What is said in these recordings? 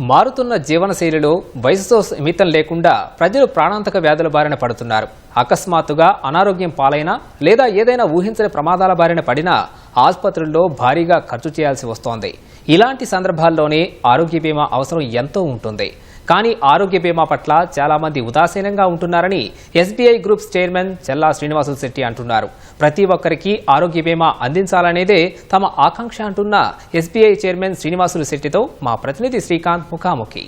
మారుతున్న జీవనశైలిలో వయసుతో మితం లేకుండా ప్రజలు ప్రాణాంతక వ్యాధుల బారిన పడుతున్నారు. అకస్మాత్తుగా అనారోగ్యం పాలైనా లేదా ఏదైనా ఊహించని ప్రమాదాల బారిన పడినా ఆసుపత్రుల్లో భారీగా ఖర్చు చేయాల్సి వస్తోంది. ఇలాంటి సందర్భాల్లోనే ఆరోగ్య బీమా అవసరం ఎంతో ఉంటుంది. కానీ ఆరోగ్య బీమా పట్ల చాలా మంది ఉదాసీనంగా ఉంటున్నారని SBI groups chairman Challa Srinivasulu Setty అంటున్నారు. ప్రతి ఒక్కరికి ఆరోగ్య బీమా అందించాలనేదే తమ ఆకాంక్ష అంటున్న ఎస్బీఐ చైర్మన్ శ్రీనివాసులు శెట్టితో మా ప్రతినిధి శ్రీకాంత్ ముఖాముఖి.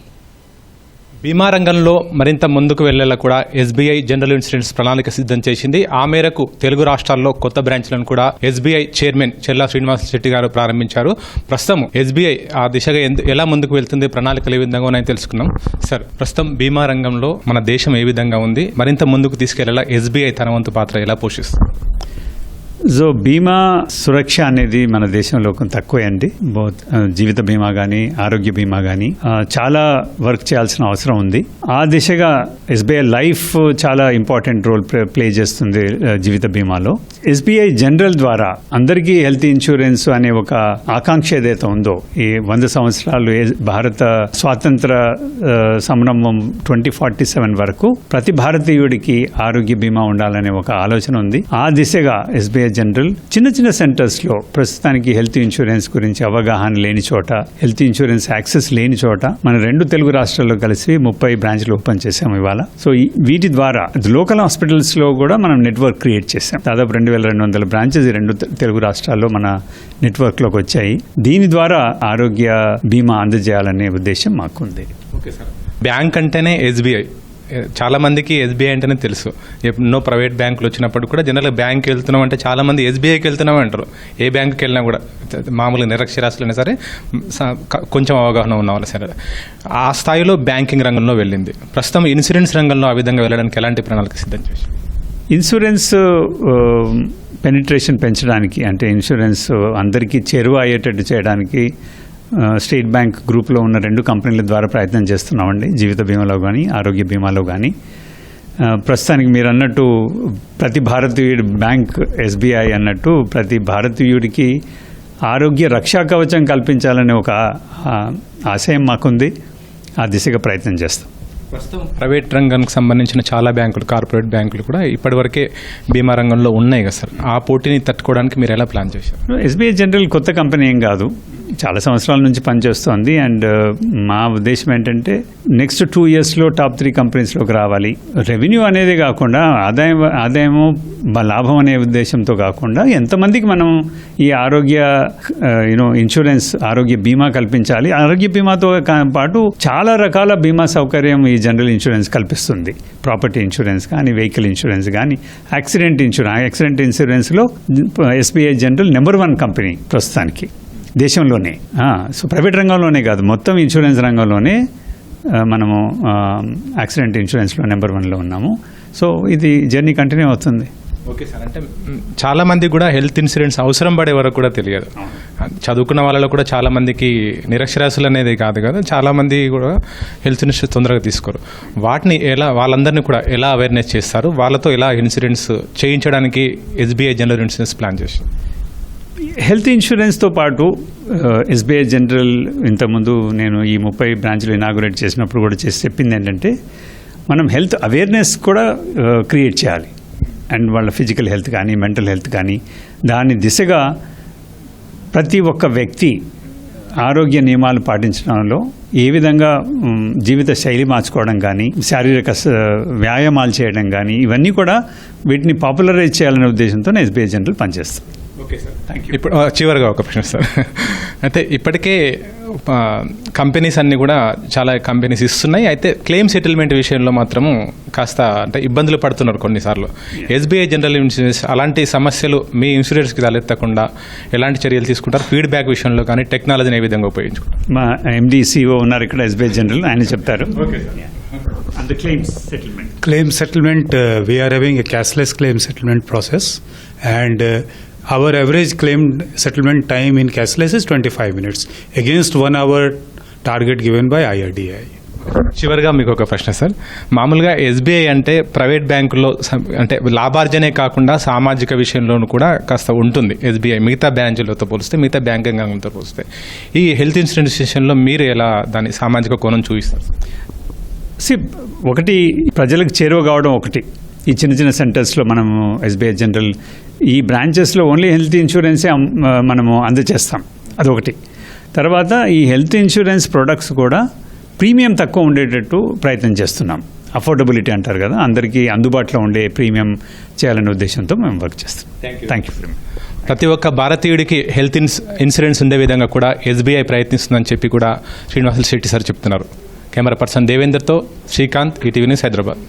బీమా రంగంలో మరింత ముందుకు వెళ్ళేలా కూడా ఎస్బీఐ జనరల్ ఇన్సూరెన్స్ ప్రణాళిక సిద్ధం చేసింది. ఆ మేరకు తెలుగు రాష్ట్రాల్లో కొత్త బ్రాంచ్లను కూడా ఎస్బీఐ చైర్మన్ చెల్లా శ్రీనివాస శెట్టి గారు ప్రారంభించారు. ప్రస్తుతం ఎస్బీఐ ఆ దిశగా ఎందు- ఎలా ముందుకు వెళ్తుంది ప్రణాళికలు ఏ విధంగా ఉన్నాయని తెలుసుకున్నాం సార్ ప్రస్తుతం బీమా రంగంలో మన దేశం ఏ విధంగా ఉంది? మరింత ముందుకు తీసుకెళ్ళేలా ఎస్బీఐ తన వంతు పాత్ర ఎలా పోషిస్తుంది? సో బీమా సురక్ష అనేది మన దేశంలో కొంచెం తక్కువే అండి జీవిత బీమా కానీ ఆరోగ్య బీమా కానీ చాలా వర్క్ చేయాల్సిన అవసరం ఉంది. ఆ దిశగా ఎస్బీఐ లైఫ్ చాలా ఇంపార్టెంట్ రోల్ ప్లే చేస్తుంది జీవిత బీమాలో. ఎస్బీఐ జనరల్ ద్వారా అందరికీ హెల్త్ ఇన్సూరెన్స్ అనే ఒక ఆకాంక్ష ఏదైతే ఉందో ఈ వంద సంవత్సరాలు భారత స్వాతంత్ర సంరంభం ట్వంటీ ఫార్టీ సెవెన్ వరకు ప్రతి భారతీయుడికి ఆరోగ్య బీమా ఉండాలనే ఒక ఆలోచన ఉంది. ఆ దిశగా ఎస్బీఐ జనరల్ చిన్న చిన్న సెంటర్స్లో ప్రస్తుతానికి హెల్త్ ఇన్సూరెన్స్ గురించి అవగాహన లేని చోట హెల్త్ ఇన్సూరెన్స్ యాక్సెస్ లేని చోట మన రెండు తెలుగు రాష్ట్రాల్లో కలిసి ముప్పై బ్రాంచ్లు ఓపెన్ చేసాము ఇవాళ. సో వీటి ద్వారా లోకల్ హాస్పిటల్స్లో కూడా మనం నెట్వర్క్ క్రియేట్ చేసాం దాదాపు రెండు వేల రెండు వందల బ్రాంచెస్ రెండు తెలుగు రాష్ట్రాల్లో మన నెట్వర్క్లోకి వచ్చాయి. దీని ద్వారా ఆరోగ్య బీమా అందజేయాలనే ఉద్దేశం మాకుంది. Okay sir. బ్యాంక్ అంటేనే ఎస్బీఐ. చాలా మందికి ఎస్బీఐ అంటేనే తెలుసు. ఎన్నో ప్రైవేట్ బ్యాంకులు వచ్చినప్పుడు కూడా జనరల్గా బ్యాంక్ వెళ్తున్నాం అంటే చాలా మంది ఎస్బీఐకి వెళ్తున్నాం అంటారు. ఏ బ్యాంకుకి వెళ్ళినా కూడా మామూలుగా నిరక్షరాస్యులైనా సరే స- కొంచెం అవగాహన ఉన్న వాళ్ళు సరే. ఆ స్థాయిలో బ్యాంకింగ్ రంగంలో వెళ్ళింది. ప్రస్తుతం ఇన్సూరెన్స్ రంగంలో ఆ విధంగా వెళ్ళడానికి ఎలాంటి ప్రణాళిక సిద్ధం చేసి ఇన్సూరెన్స్ పెనిట్రేషన్ పెంచడానికి అంటే ఇన్సూరెన్స్ అందరికీ చేరువ అయ్యేటట్టు చేయడానికి స్టేట్ బ్యాంక్ గ్రూప్లో ఉన్న రెండు కంపెనీల ద్వారా ప్రయత్నం చేస్తున్నామండి. జీవిత బీమాలో కానీ ఆరోగ్య బీమాలో కానీ ప్రస్తుతానికి మీరు అన్నట్టు ప్రతి భారతీయుడి బ్యాంక్ ఎస్బీఐ అన్నట్టు ప్రతి భారతీయుడికి ఆరోగ్య రక్షా కవచం కల్పించాలనే ఒక ఆశయం మాకుంది. ఆ దిశగా ప్రయత్నం చేస్తాం. ప్రస్తుతం ప్రైవేట్ రంగానికి సంబంధించిన చాలా బ్యాంకులు కార్పొరేట్ బ్యాంకులు కూడా ఇప్పటివరకే బీమా రంగంలో ఉన్నాయి కదా సార్. ఆ పోటీని తట్టుకోవడానికి మీరు ఎలా ప్లాన్ చేశారు? ఎస్బీఐ జనరల్ కొత్త కంపెనీ ఏం కాదు. చాలా సంవత్సరాల నుంచి పనిచేస్తోంది. అండ్ uh, మా ఉద్దేశం ఏంటంటే నెక్స్ట్ టూ ఇయర్స్లో టాప్ త్రీ కంపెనీస్లోకి రావాలి. రెవెన్యూ అనేది కాకుండా ఆదాయం ఆదాయము లాభం అనే ఉద్దేశంతో కాకుండా ఎంతమందికి మనం ఈ ఆరోగ్య uh, యూనో ఇన్సూరెన్స్ ఆరోగ్య బీమా కల్పించాలి. ఆరోగ్య బీమాతో పాటు చాలా రకాల బీమా సౌకర్యం ఈ జనరల్ ఇన్సూరెన్స్ కల్పిస్తుంది. ప్రాపర్టీ ఇన్సూరెన్స్ కానీ వెహికల్ ఇన్సూరెన్స్ కానీ యాక్సిడెంట్ ఇన్సూరెన్స్ యాక్సిడెంట్ ఇన్సూరెన్స్లో SBI general number one company ప్రస్తుతానికి. దేశంలోనే. సో ప్రైవేట్ రంగంలోనే కాదు మొత్తం ఇన్సూరెన్స్ రంగంలోనే మనము యాక్సిడెంట్ ఇన్సూరెన్స్లో నెంబర్ వన్లో ఉన్నాము. సో ఇది జర్నీ కంటిన్యూ అవుతుంది. ఓకే సార్ అంటే చాలా మంది కూడా హెల్త్ ఇన్సూరెన్స్ అవసరం పడే వరకు కూడా తెలియదు. చదువుకున్న వాళ్ళలో కూడా చాలా మందికి నిరక్షరాస్యులు అనేది కాదు కదా చాలా మంది కూడా హెల్త్ ఇన్సూరెన్స్ తొందరగా తీసుకోరు. వాటిని ఎలా వాళ్ళందరినీ కూడా ఎలా అవేర్నెస్ చేస్తారు? వాళ్ళతో ఎలా ఇన్సూరెన్స్ చేయించడానికి ఎస్బీఐ జనరల్ ఇన్సూరెన్స్ ప్లాన్ చేసి హెల్త్ ఇన్సూరెన్స్తో పాటు uh, ఎస్బీఐ జనరల్ ఇంతకుముందు నేను ఈ ముప్పై బ్రాంచ్లు ఇనాగురేట్ చేసినప్పుడు కూడా చేసి చెప్పింది ఏంటంటే మనం హెల్త్ అవేర్నెస్ కూడా uh, క్రియేట్ చేయాలి. అండ్ వాళ్ళ ఫిజికల్ హెల్త్ కానీ మెంటల్ హెల్త్ కానీ దాని దిశగా ప్రతి ఒక్క వ్యక్తి ఆరోగ్య నియమాలు పాటించడంలో ఏ విధంగా um, జీవిత శైలి మార్చుకోవడం కానీ శారీరక వ్యాయామాలు చేయడం కానీ ఇవన్నీ కూడా వీటిని పాపులరైజ్ చేయాలనే ఉద్దేశంతో ఎస్బీఐ జనరల్ పనిచేస్తుంది. ఓకే సార్ థ్యాంక్ యూ ఇప్పుడు చివరిగా ఒక ప్రశ్న సార్ అయితే ఇప్పటికే కంపెనీస్ అన్ని కూడా చాలా కంపెనీస్ ఇస్తున్నాయి. అయితే క్లెయిమ్ సెటిల్మెంట్ విషయంలో మాత్రము కాస్త అంటే ఇబ్బందులు పడుతున్నారు కొన్నిసార్లు. ఎస్బీఐ జనరల్ ఇన్సూరెన్స్ అలాంటి సమస్యలు మీ ఇన్సూరెన్స్కి తలెత్తకుండా ఎలాంటి చర్యలు తీసుకుంటారు? ఫీడ్బ్యాక్ విషయంలో కానీ టెక్నాలజీని ఏ విధంగా ఉపయోగించుకుంటారు? మా ఎండి సిఓ ఉన్నారు ఇక్కడ ఎస్బీఐ జనరల్. ఆయన చెప్తారు. And claims settlement claim settlement, uh, we are having a cashless our average claim settlement time in cashless is 25 minutes against one hour target given by IRDAI. చివరిగా మీకు ఒక ప్రశ్న సార్. మామూలుగా SBI అంటే private బ్యాంకుల్లో అంటే లాభార్జనే కాకుండా సామాజిక విషయంలోనూ కూడా కాస్త ఉంటుంది ఎస్బీఐ మిగతా బ్రాంచులతో పోలిస్తే మిగతా బ్యాంకింగ్ రంగంతో పోలిస్తే. ఈ హెల్త్ ఇన్సూరెన్స్ విషయంలో మీరు ఎలా దాని సామాజిక కోణం చూపిస్తారు? సి ఒకటి ప్రజలకు చేరువ కావడం ఒకటి. ఈ చిన్న చిన్న సెంటర్స్లో మనము ఎస్బీఐ జనరల్ ఈ బ్రాంచెస్లో ఓన్లీ హెల్త్ ఇన్సూరెన్సే మనము అందజేస్తాం అదొకటి. తర్వాత ఈ హెల్త్ ఇన్సూరెన్స్ ప్రొడక్ట్స్ కూడా ప్రీమియం తక్కువ ఉండేటట్టు ప్రయత్నం చేస్తున్నాం. అఫోర్డబిలిటీ అంటారు కదా అందరికీ అందుబాటులో ఉండే ప్రీమియం చేయాలనే ఉద్దేశంతో మేము వర్క్ చేస్తాం థ్యాంక్ యూ ప్రతి ఒక్క భారతీయుడికి హెల్త్ ఇన్స్ ఇన్సూరెన్స్ ఉండే విధంగా కూడా ఎస్బీఐ ప్రయత్నిస్తుందని చెప్పి కూడా శ్రీనివాసులు శెట్టి సార్ చెప్తున్నారు. కెమెరా పర్సన్ దేవేందర్తో శ్రీకాంత్ ఈటీవీ న్యూస్ హైదరాబాద్.